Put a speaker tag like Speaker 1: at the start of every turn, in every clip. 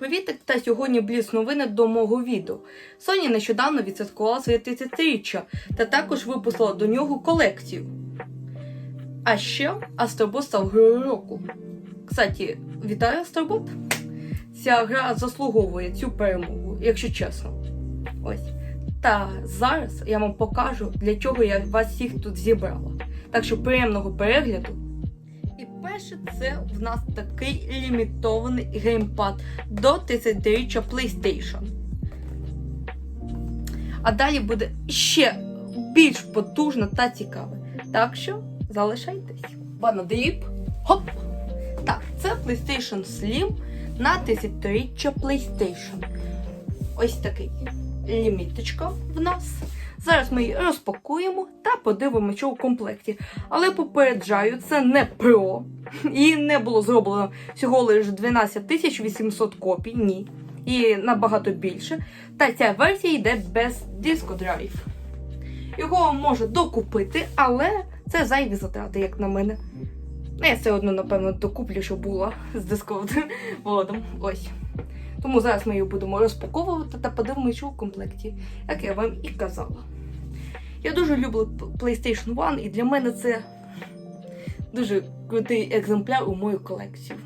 Speaker 1: Привіт, та сьогодні бліц новини до мого відео. Sony нещодавно відсвяткувала своє 30-річчя та також випустила до нього колекцію. А ще Астробот став грою року. Кстати, вітаю Астробот! Ця гра заслуговує цю перемогу, якщо чесно. Ось. Та зараз я вам покажу, для чого я вас всіх тут зібрала. Так що приємного перегляду. І перше, це в нас такий лімітований геймпад до 30-річчя PlayStation. А далі буде ще більш потужно та цікаве. Так що залишайтесь. Банадріп. Хоп! Так, це PlayStation Slim на 10-річчя PlayStation. Ось такий ліміточка в нас. Зараз ми її розпакуємо та подивимося, що у комплекті. Але попереджаю, це не Pro. Її не було зроблено всього лише 12 800 копій. Ні. І набагато більше. Та ця версія йде без дискодрайв. Його можна докупити, але це зайві затрати, як на мене. Я все одно, напевно, докуплю, що було з дисководом. Ось. Тому зараз ми її будемо розпаковувати та подивимося, у комплекті, як я вам і казала. Я дуже люблю PlayStation 1, і для мене це дуже крутий екземпляр у мою колекцію.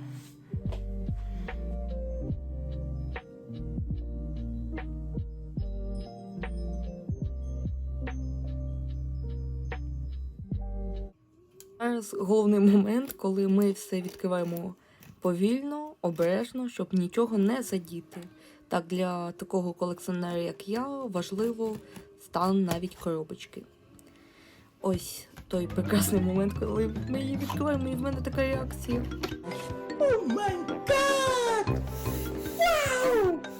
Speaker 1: Зараз головний момент, коли ми все відкриваємо повільно, обережно, щоб нічого не задіти. Так, для такого колекціонера, як я, важливо стан навіть коробочки. Ось той прекрасний момент, коли ми її відкриваємо, і в мене така реакція.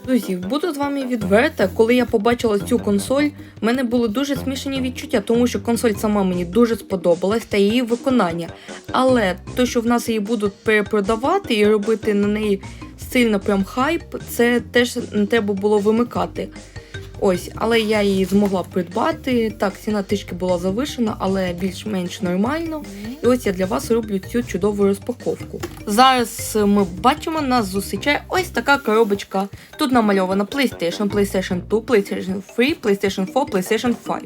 Speaker 1: Друзі, буду з вами відверта, коли я побачила цю консоль, в мене були дуже смішані відчуття, тому що консоль сама мені дуже сподобалась та її виконання. Але те, що в нас її будуть перепродавати і робити на неї сильно прям хайп, це теж не треба було вимикати. Ось, але я її змогла придбати. Так, ціна трішки була завишена, але більш-менш нормально. І ось я для вас роблю цю чудову розпаковку. Зараз ми бачимо, нас зустрічає ось така коробочка. Тут намальована PlayStation, PlayStation 2, PlayStation 3, PlayStation 4, PlayStation 5.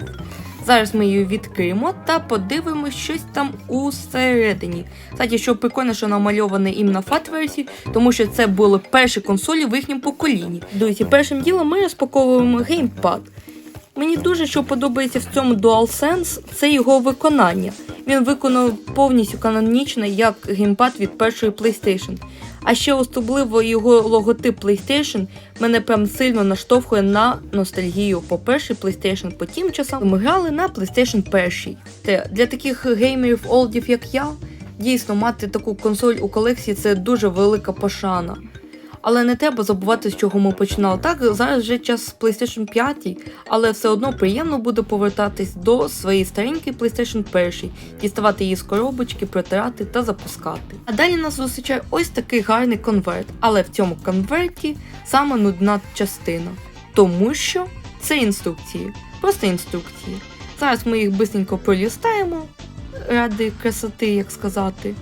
Speaker 1: Зараз ми її відкриємо та подивимось щось там усередині. Кстати, що прикольно, що намальоване іменно фат версії, тому що це були перші консолі в їхньому поколінні. Друзі, першим ділом ми розпаковуємо геймпад. Мені дуже що подобається в цьому DualSense, це його виконання. Він виконав повністю канонічно як геймпад від першої PlayStation. А ще особливо його логотип PlayStation мене прям сильно наштовхує на ностальгію по першій PlayStation по тим часам. Ми грали на PlayStation 1. Те для таких геймерів олдів, як я, дійсно мати таку консоль у колекції це дуже велика пошана. Але не треба забувати, з чого ми починали. Так, зараз вже час PlayStation 5, але все одно приємно буде повертатись до своєї старенької PlayStation 1, діставати її з коробочки, протирати та запускати. А далі нас зустрічає ось такий гарний конверт, але в цьому конверті саме нудна частина, тому що це інструкції, просто інструкції. Зараз ми їх бисенько пролістаємо ради красоти, як сказати.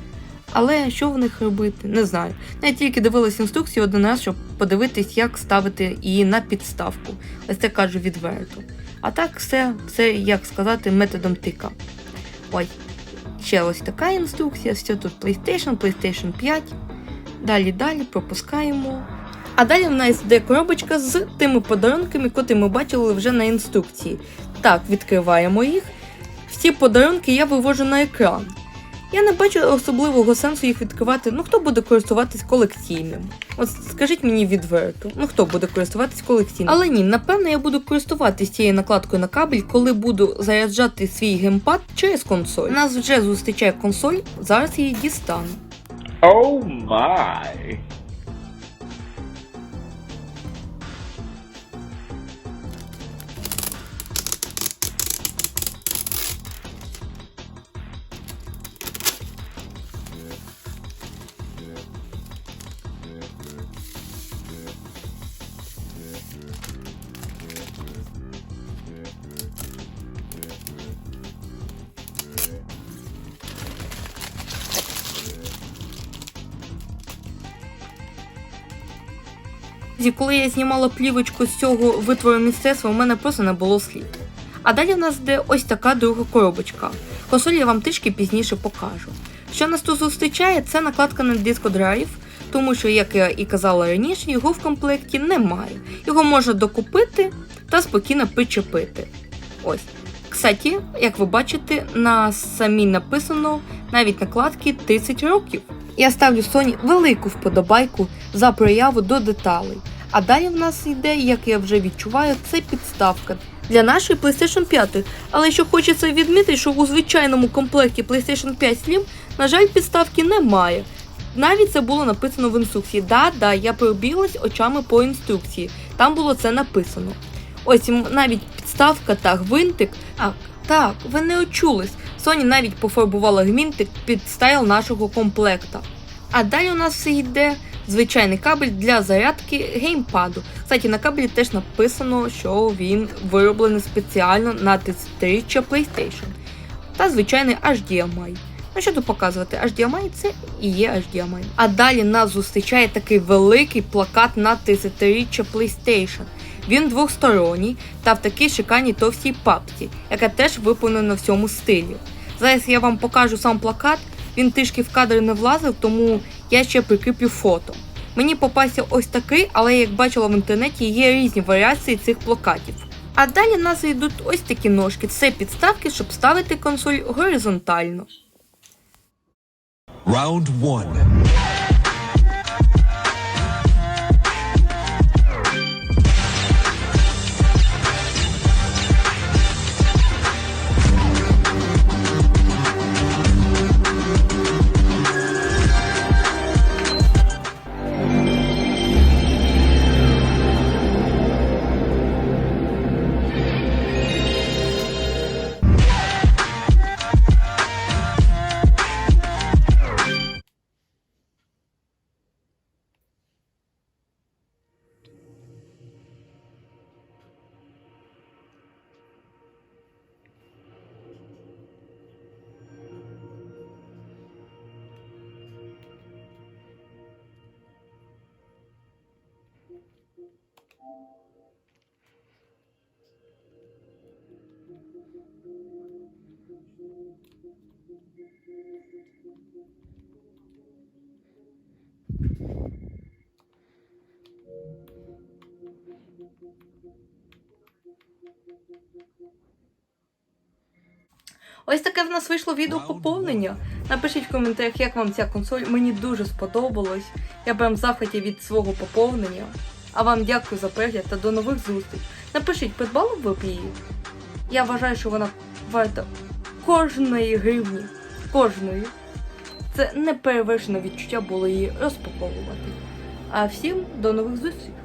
Speaker 1: Але що в них робити, не знаю. Я тільки дивилась інструкцію один раз, щоб подивитись, як ставити її на підставку. Ось це кажу відверто. А так все, все як сказати, методом тика. Ой, ще ось така інструкція, все тут PlayStation, PlayStation 5. Далі, далі пропускаємо. А далі в нас йде коробочка з тими подарунками, котрі ми бачили вже на інструкції. Так, відкриваємо їх. Всі подарунки я вивожу на екран. Я не бачу особливого сенсу їх відкривати. Ну хто буде користуватись колекційним? От скажіть мені відверто, ну хто буде користуватись колекційним? Але ні, напевно, я буду користуватись цією накладкою на кабель, коли буду заряджати свій геймпад через консоль. Нас вже зустрічає консоль, зараз її дістану.
Speaker 2: Oh my.
Speaker 1: Зі коли я знімала плівочку з цього витвору мистецтва, у мене просто не було слів. А далі в нас йде ось така друга коробочка. Консоль я вам трішки пізніше покажу. Що нас тут зустрічає, це накладка на дискодрайв, тому що, як я і казала раніше, його в комплекті немає. Його можна докупити та спокійно причепити. Ось. Кстати, як ви бачите, на самій написано навіть накладки 30 років. Я ставлю Sony велику вподобайку за прояву до деталей. А далі в нас йде, як я вже відчуваю, це підставка для нашої PlayStation 5. Але що хочеться відмітити, що у звичайному комплекті PlayStation 5 Slim, на жаль, підставки немає. Навіть це було написано в інструкції. Да, да, я пробіглась очами по інструкції. Там було це написано. Ось навіть підставка та гвинтик. А, так, ви не очулись. Sony навіть пофарбувала гвинтик під стайл нашого комплекта. А далі у нас йде звичайний кабель для зарядки геймпаду. Кстати, на кабелі теж написано, що він вироблений спеціально на 30-річчя PlayStation. Та звичайний HDMI. Ну що тут показувати? HDMI це і є HDMI. А далі нас зустрічає такий великий плакат на 30-річчя PlayStation. Він двосторонній та в такій шикарній товстій папці, яка теж виповнена в цьому стилі. Зараз я вам покажу сам плакат. Він трішки в кадр не влазив, тому я ще прикріплю фото. Мені попався ось такий, але як бачила в інтернеті, є різні варіації цих плакатів. А далі нас йдуть ось такі ножки. Це підставки, щоб ставити консоль горизонтально.
Speaker 3: Round one.
Speaker 1: Ось таке в нас вийшло відео поповнення. Напишіть в коментарях, як вам ця консоль. Мені дуже сподобалось. Я прям в захваті від свого поповнення. А вам дякую за перегляд та до нових зустріч. Напишіть, придбали б ви б її? Я вважаю, що вона варта кожної гривні. Кожної. Це неперевершене відчуття було її розпаковувати. А всім до нових зустрічей!